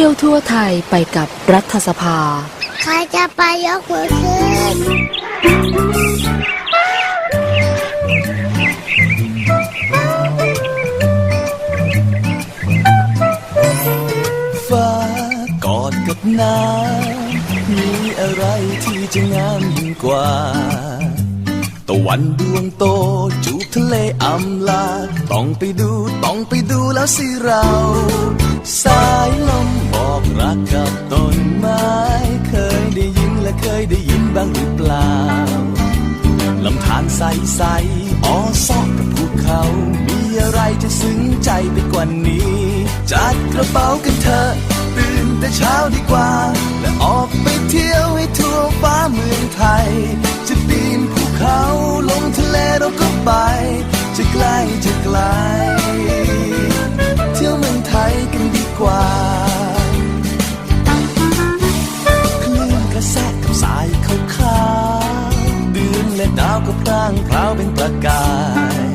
ที่ยวทั่วไทยไปกับรัฐสภา ใครจะไปยกมือขึ้น ฟ้ากอดกับน้ำมีอะไรที่จะงามยิ่งกว่า ตะวันดวงโตจูบทะเลอำลา ต้องไปดูต้องไปดูแล้วสิเรา สายลมบอกรักกับต้นไม้ เคยได้ยินและเคยได้ยินบ้างหรือเปล่าลำธารใสใสๆอ้อซอกกับภูเขา มีอะไรจะซึ้งใจไปกว่านี้ จัดกระเป๋ากันเถอะตื่นแต่เช้าดีกว่า และออกไปเที่ยวให้ทั่วฟ้าเมืองไทยจะ เขาลงทะเลเราก็ไป จะใกล้จะไกล เที่ยวเมืองไทยกันดีกว่าคลื่นกระแทกกับสายขาวขาวๆเดือนและดาวก็พร่างพราวเป็นประกาย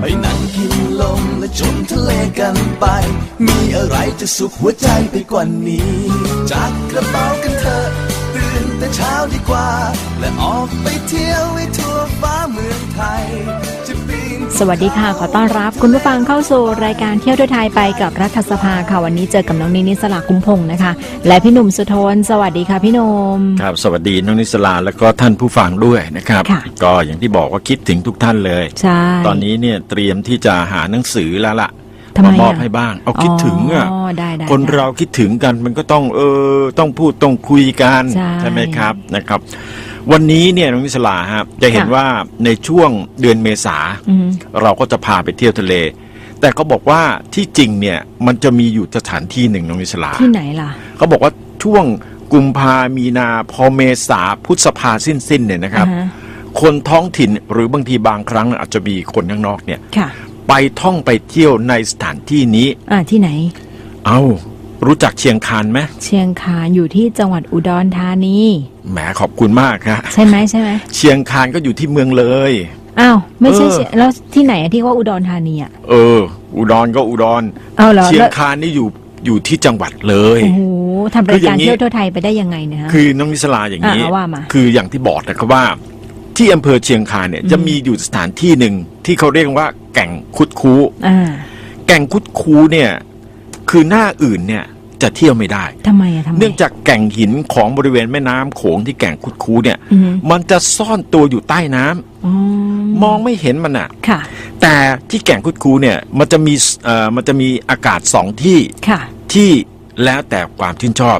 ไปนั่งกินลมและชมทะเลกันไป มีอะไรจะสุขหัวใจไปกว่านี้จัดกระเป๋ากันเถอะ ตื่นแต่เช้าดีกว่า และออกไปเที่ยวให้ทั่วฟ้าเมืองไทยจะปีนสวัสดีค่ะ ขอต้อนรับคุณผู้ฟังเข้าสู่รายการเที่ยวด้วยไทยไปกับรัฐสภาค่ะ วันนี้เจอกับน้องนินิสลาคุ้มพงศ์นะคะ และพี่หนุ่มสุทนสวัสดีค่ะพี่หนุ่ม ครับ สวัสดีน้องนิสลาแล้วก็ท่านผู้ฟังด้วยนะครับ ค่ะ ก็อย่างที่บอกว่าคิดถึงทุกท่านเลย ใช่ ตอนนี้เนี่ยเตรียมที่จะหาหนังสือแล้วล่ะ ทำไมมามอบอะให้บ้าง เอาคิดถึงอะอ๋อได้ได้คนได้ เราคิดถึงกันมันก็ต้องเออต้องพูดต้องคุยกันใช่ไหมครับนะครับ วันนี้เนี่ยน้องนิสลาฮะจะเห็นค่ะ ว่าในช่วงเดือนเมษา อืมเราก็จะพาไปเที่ยวทะเล แต่เขาบอกว่าที่จริงเนี่ยมันจะมีอยู่สถานที่หนึ่งน้องนิสลาที่ไหนล่ะ เขาบอกว่าช่วงกุมภามีนาพอเมษาพฤษภาสิ้นสิ้นๆเนี่ยนะครับ อ่าฮะ คนท้องถิ่นหรือบางทีบางครั้งอาจจะมีคนข้างนอกเนี่ย ค่ะ ไปท่องไปเที่ยวในสถานที่นี้ อ่าที่ไหน เอารู้จักเชียงคานไหมเชียงคานอยู่ที่จังหวัดอุดรธานีแหมขอบคุณมากครับใช่ไหมใช่ไหมเชียงคานก็อยู่ที่เมืองเลยอ้าวไม่ใช่เออเชียแล้วที่ไหนอะที่ว่าอุดรธานีอะเออ อุดรก็อุดรเอาเหรอเชียงแล้วคานนี่อยู่อยู่ที่จังหวัดเลยโอ้โหทำคืราอยอย่าการงนี้เที่ยวทั่วไทยไปได้ยังไงเนะฮะคือน้องนิสลาอย่างนี้อะว่ามาคืออย่างที่บอกนะครับว่า ที่อำเภอเชียงคานเนี่ยจะมีอยู่สถานที่หนึ่งที่เขาเรียกว่า แก่งคุดคูอ่าแก่งคุดคูเนี่ย คือหน้าอื่นเนี่ยจะเที่ยวไม่ได้ ทำไมอะทำไม เนื่องจากแก่งหินของบริเวณแม่น้ำโขงที่แก่งคุดคูเนี่ย อืมมันจะซ่อนตัวอยู่ใต้น้ำอ๋อมองไม่เห็นมันอะค่ะ แต่ที่แก่งคุดคูเนี่ยมันจะมีเอ่อมันจะมีอากาศสองที่ค่ะ ที่แล้วแต่ความชื่นชอบ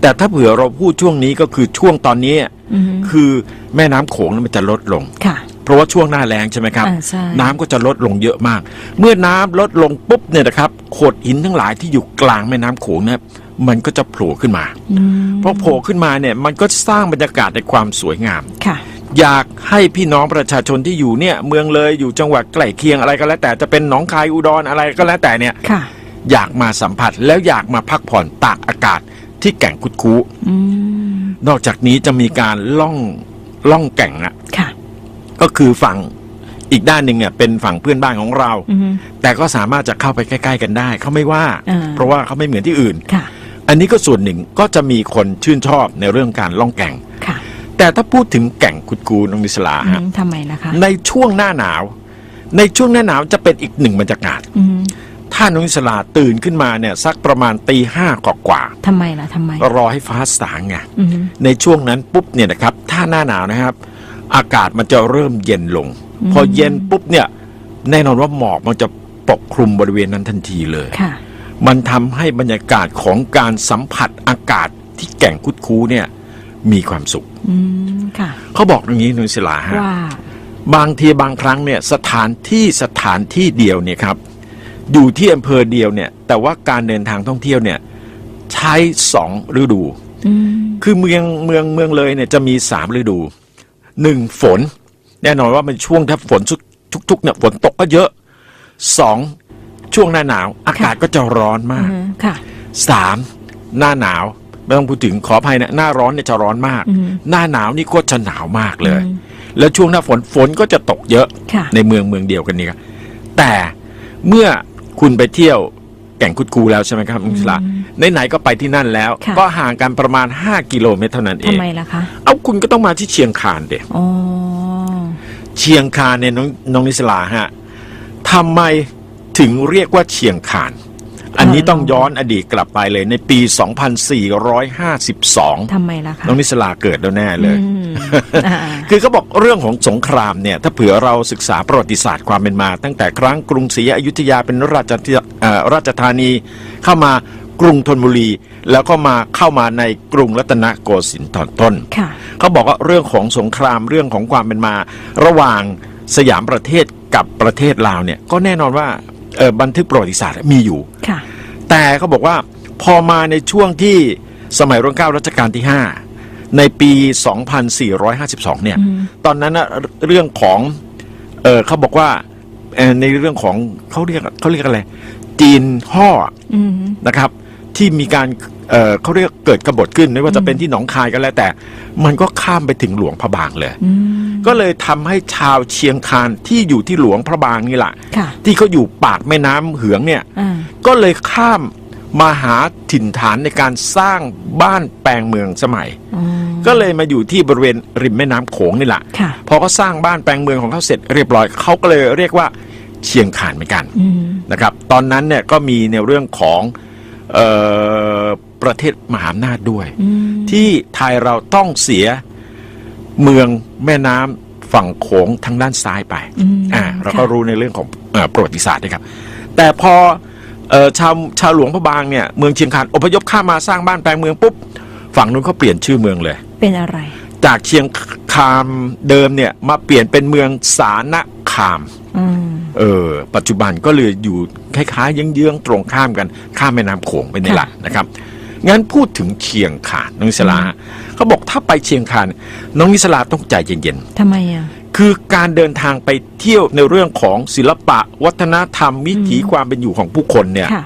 แต่ถ้าเผื่อเราพูดช่วงนี้ก็คือช่วงตอนนี้อืมคือแม่น้ำโขงนั้นมันจะลดลงค่ะเพราะว่าช่วงหน้าแล้งใช่ไหมครับอ่าใช่น้ำก็จะลดลงเยอะมาก เมื่อน้ำลดลงปุ๊บเนี่ยนะครับโขดหินทั้งหลายที่อยู่กลางแม่น้ำโขงเนี่ยมันก็จะโผล่ขึ้นมาอืมพอโผล่ขึ้นมาเนี่ยมันก็สร้างบรรยากาศในความสวยงามค่ะอยากให้พี่น้องประชาชนที่อยู่เนี่ยเมืองเลยอยู่จังหวัดใกล้เคียงอะไรก็แล้วแต่จะเป็นหนองคายอุดรอะไรก็แล้วแต่เนี่ยค่ะอยากมาสัมผัสแล้วอยากมาพักผ่อนตากอากาศ ที่แก่งคุดคูอืมนอกจากนี้จะมีการล่องล่องแก่งอะค่ะ ก็คือฝั่งอีกด้านหนึ่งเนี่ยเป็นฝั่งเพื่อนบ้านของเราอืมแต่ก็สามารถจะเข้าไปใกล้ ๆ กันได้ เขาไม่ว่าอ่าเพราะว่าเขาไม่เหมือนที่อื่นค่ะอันนี้ก็ส่วนหนึ่งก็จะมีคนชื่นชอบในเรื่องการล่องแก่งค่ะแต่ถ้าพูดถึงแก่งคุดคูน้องมิสลาอืฮะมทำไมล่ะคะ ในช่วงหน้าหนาว ในช่วงหน้าหนาวจะเป็นอีกหนึ่งบรรยากาศอืม ถ้าน้องมิสลาตื่นขึ้นมาเนี่ยสักประมาณตีห้ากว่าทำไมล่ะทำไมๆรอให้ฟ้าสางไงอืมในช่วงนั้นปุ๊บเนี่ยนะครับ ถ้าหน้าหนาวนะครับ อากาศมันจะเริ่มเย็นลง พอเย็นปุ๊บเนี่ยแน่นอนว่าหมอกมันจะปกคลุมบริเวณนั้นทันทีเลย ค่ะ มันทำให้บรรยากาศของการสัมผัสอากาศที่แก่งคุดคูเนี่ยมีความสุข อืมค่ะ เขาบอกอย่างนี้นุสิลาฮะว่า บางทีบางครั้งเนี่ยสถานที่สถานที่เดียวเนี่ยครับ อยู่ที่อำเภอเดียวเนี่ย แต่ว่าการเดินทางท่องเที่ยวเนี่ย ใช้สองฤดูอืมคือเมืองเมืองเมืองเลยเนี่ยจะมีสามฤดูหนึ่งฝน แน่นอนว่ามันช่วงถ้าฝนทุกๆเนี่ยฝนตกก็เยอะสองช่วงหน้าหนาว อากาศก็จะร้อนมาอืกมค่ะสามหน้าหนาวไม่ต้องพูดถึงขออภัยนะหน้าร้อนเนี่ยจะร้อนมากอืมหน้าหนาวนี่ก็จะหนาวมากเลยอืมแล้วช่วงหน้าฝนฝนก็จะตกเยอะค่ะในเมืองเมืองเดียวกันนี่ครับแต่เมื่อ คุณไปเที่ยวแก่งคุดคูแล้วใช่ไหมครับคุณสลาไหนๆก็ไปที่นั่นแล้ว ค่ะ ก็ห่างกันประมาณ 5 กิโลเมตรเท่านั้นเอทำง ไมล่ะคะเอาคุณก็ต้องมาที่เชียงคานเด็อ๋อเชียงคานเนี่ยน้องน้องนิสลาฮะทำไมถึงเรียกว่าเชียงคาน อันนี้ต้องย้อนอดีตกลับไปเลยในปี 2452 ทำไมล่ะคะ น้องนิสลาเกิดแล้วแน่เลย อืมอ่า คือเขาบอกเรื่องของสงครามเนี่ย ถ้าเผื่อเราศึกษาประวัติศาสตร์ความเป็นมา ตั้งแต่ครั้งกรุงศรีอยุธยาเป็นราชธิเอ่อราชธานี เข้ามากรุงธนบุรี แล้วก็มาเข้ามาในกรุงรัตนโกสินทร์ตอนต้น ค่ะ เขาบอกว่าเรื่องของสงครามเรื่องของความเป็นมา ระหว่างสยามประเทศกับประเทศลาวเนี่ย ก็แน่นอนว่าเอ่อ บันทึกประวัติศาสตร์มีอยู่ค่ะแต่เขาบอกว่าพอมาในช่วงที่สมัยรัชกาลรัชกาลที่ 5 ในปี 2452 เนี่ย ตอนนั้นนะเรื่องของเออเขาบอกว่าเอ่อในเรื่องของเขาเรียกเขาเรียกอะไร จีนห่ออืมนะครับ ที่มีการ เอ่อเขาเรียกเกิดกบฏขึ้นไม่ว่าจะเป็นที่หนองคายก็แล้วแต่ มันก็ข้ามไปถึงหลวงพระบางเลยอืมก็เลยทำให้ชาวเชียงคานที่อยู่ที่หลวงพระบางนี่แหละค่ะที่เขาอยู่ปากแม่น้ำเหืองเนี่ยอ่าก็เลยข้ามมาหาถิ่นฐานในการสร้างบ้านแปลงเมืองสมัยอ๋อก็เลยมาอยู่ที่บริเวณริมแม่น้ำโขงนี่แหละค่ะพอเขาสร้างบ้านแปลงเมืองของเขาเสร็จเรียบร้อยเขาก็เลยเรียกว่าเชียงคานเหมือนกันอืมนะครับ ตอนนั้นเนี่ยก็มีในเรื่องของเออ ประเทศมหาอำนาจด้วยอืมที่ไทยเราต้องเสียเมืองแม่น้ำฝั่งโขงทางด้านซ้ายไปอืมอ่าเราก็ค่ะรู้ในเรื่องของเออประวัติศาสตร์นะครับ แต่พอเออชาวชาวหลวงพระบางเนี่ยเมืองเชียงคานอพยพข้ามมาสร้างบ้านแปลงเมืองปุ๊บฝั่งนู้นเขาเปลี่ยนชื่อเมืองเลย เป็นอะไร จากเชียงคามเดิมเนี่ยมาเปลี่ยนเป็นเมืองสานคามอืมเออปัจจุบันก็เลยอยู่คล้ายๆเยื้องๆตรงข้ามกันข้ามแม่น้ำโขงไปนี่แหละนะครับ งั้นพูดถึงเชียงคานน้องนิสลาเขาบอกถ้าไปเชียงคานน้องนิสลาต้องใจเย็นทำไมอะ ๆ คือการเดินทางไปเที่ยวในเรื่องของศิลปะ วัฒนธรรมวิถีความเป็นอยู่ของผู้คนเนี่ย ค่ะ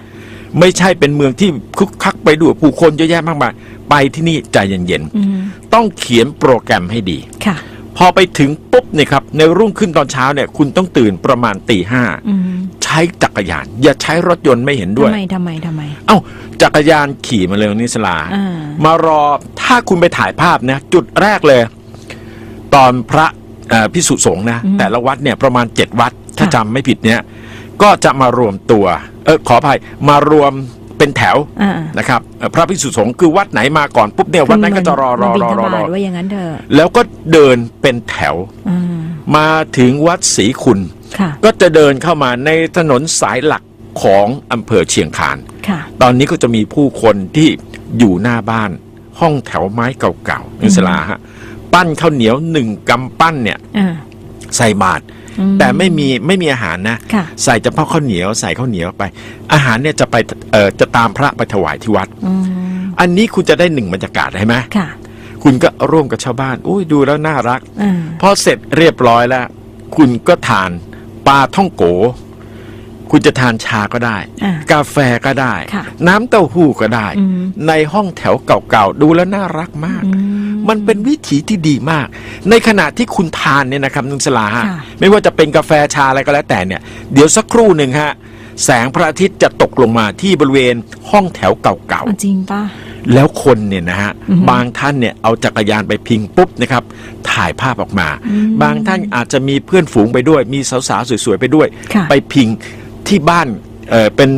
ไม่ใช่เป็นเมืองที่คึกคักไปด้วยผู้คนเยอะแยะมากมายไปที่นี่ใจเย็นอืมๆ ต้องเขียนโปรแกรมให้ดี ค่ะ พอไปถึงปุ๊บเนี่ยครับในรุ่งขึ้นตอนเช้าเนี่ยคุณต้องตื่นประมาณตีห้า อืมใช้จักรยาน อย่าใช้รถยนต์ไม่เห็นด้วทำยไมทำไมทำไม เอ้าจักรยานขี่มาเลยนิสลา อ่า มารอถ้าคุณไปถ่ายภาพนะจุดแรกเลย ตอนพระเอ่อพิสุสงฆ์นะแต่ละวัดเนี่ยประมาณเจ็ดวัด ถ้าจำไม่ผิดเนี่ย ก็จะมารวมตัวเออขออภัยมารวมเป็นแถวอ่านะครับเอ่อพระพิสุสงฆ์คือวัดไหนมาก่อนปุ๊บเนี่ยวัดนั้นก็จะรอรอรอรอรอว่าอย่างนั้นเถอะแล้วก็เดินเป็นแถวอ่ามาถึงวัดศรีคุณค่ะ ก็จะเดินเข้ามาในถนนสายหลักของอำเภอเชียงคานค่ะตอนนี้ก็จะมีผู้คนที่อยู่หน้าบ้านห้องแถวไม้เก่าๆนิสลาฮะปั้นข้าวเหนียวหนึ่งกำปั้นเนี่ยอ่าใส่บาตรอืมแต่ไม่มีไม่มีอาหารนะค่ะใส่เฉพาะข้าวเหนียวใส่ข้าวเหนียวไป อาหารเนี่ยจะไปเอ่อจะตามพระไปถวายที่วัดอืมอันนี้คุณจะได้หนึ่งบรรยากาศใช่ไหมค่ะคุณก็ร่วมกับชาวบ้านอุ้ยดูแล้วน่ารักอ่าพอเสร็จเรียบร้อยแล้ว คุณก็ทานป ลาท่องโก คุณจะทานชาก็ได้ อ่ากาแฟก็ได้ ค่ะน้ำเต้าหู้ก็ได้ อืม ในห้องแถวเก่าๆ ดูแล้วน่ารักมาก อืม มันเป็นวิถีที่ดีมาก ในขณะที่คุณทานเนี่ยนะครับนุงสลาฮะค่ะ ไม่ว่าจะเป็นกาแฟชาอะไรก็แล้วแต่เนี่ย เดี๋ยวสักครู่หนึ่งฮะ แสงพระอาทิตย์จะตกลงมาที่บริเวณห้องแถวเก่าเอาจริงป่ะๆ แล้วคนเนี่ยนะฮะอือฮึบางท่านเนี่ยเอาจักรยานไปพิงปุ๊บนะครับถ่ายภาพออกมา บางท่านอาจจะมีเพื่อนฝูงไปด้วย มีสาวๆสวยๆไปด้วยค่ะไปพิงที่บ้านเออเป็น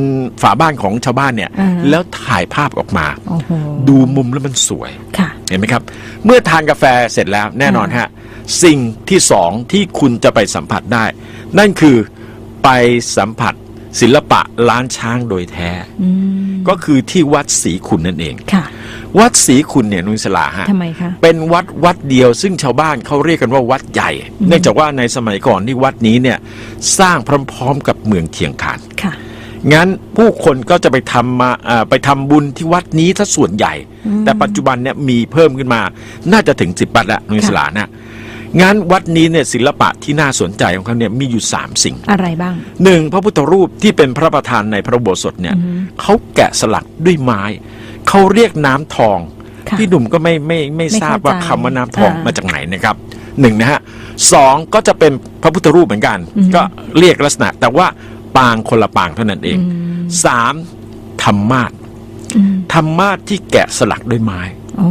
ฝาบ้านของชาวบ้านเนี่ยอ่าฮะแล้วถ่ายภาพออกมาโอ้โหดูมุมแล้วมันสวยค่ะเห็นไหมครับ เมื่อทานกาแฟเสร็จแล้วแน่นอนฮะสิ่งที่สองที่คุณจะไปสัมผัสได้ นั่นคือไปสัมผัส ศิลปะล้านช้างโดยแท้อืมก็คือที่วัดศรีคุณนั่นเองค่ะ วัดศรีคุณเนี่ยนุสลาฮะทำไมคะเป็นวัดวัดเดียวซึ่งชาวบ้านเขาเรียกกันว่าวัดใหญ่ เนื่องจากว่าในสมัยก่อนที่วัดนี้เนี่ยสร้างพร้อมๆกับเมืองเชียงคานค่ะงั้นผู้คนก็จะไปทำมาเอ่อไปทำบุญที่วัดนี้ถ้าส่วนใหญ่ แต่ปัจจุบันเนี่ยมีเพิ่มขึ้นมา น่าจะถึงสิบวัดละนุสลานะ งั้นวัดนี้เนี่ยศิลปะที่น่าสนใจของเขาเนี่ยมีอยู่สามสิ่งอะไรบ้างหนึ่งพระพุทธรูปที่เป็นพระประธานในพระอุโบสถเนี่ยเขาแกะสลักด้วยไม้ เขาเรียกน้ำทองค่ะพี่หนุ่มก็ไม่ไม่ไม่ไม่ทราบเข้าใจว่าคำว่าน้ำทองอ่ามมาจากไหนนะครับหนึ่งนะฮะสองก็จะเป็นพระพุทธรูปเหมือนกัน ก็เรียกลักษณะ แต่ว่าปางคนละปางเท่านั้นเองสามธรรมาสอืมธรรมาสที่แกะสลักด้วยไม้โอ้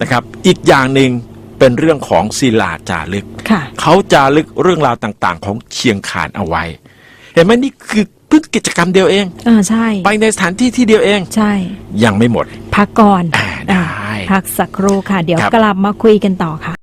นะครับ อีกอย่างหนึ่ง เป็นเรื่องของศิลาจารึก ค่ะ เขาจารึกเรื่องราวต่างๆ ของเชียงคานเอาไว้ เห็นไหมนี่คือเพิ่งกิจกรรมเดียวเอง อ่าใช่ ไปในสถานที่ที่เดียวเอง ใช่ ยังไม่หมด พักก่อนอ่าได้พักสักครู่ค่ะ เดี๋ยวครับ กลับมาคุยกันต่อค่ะ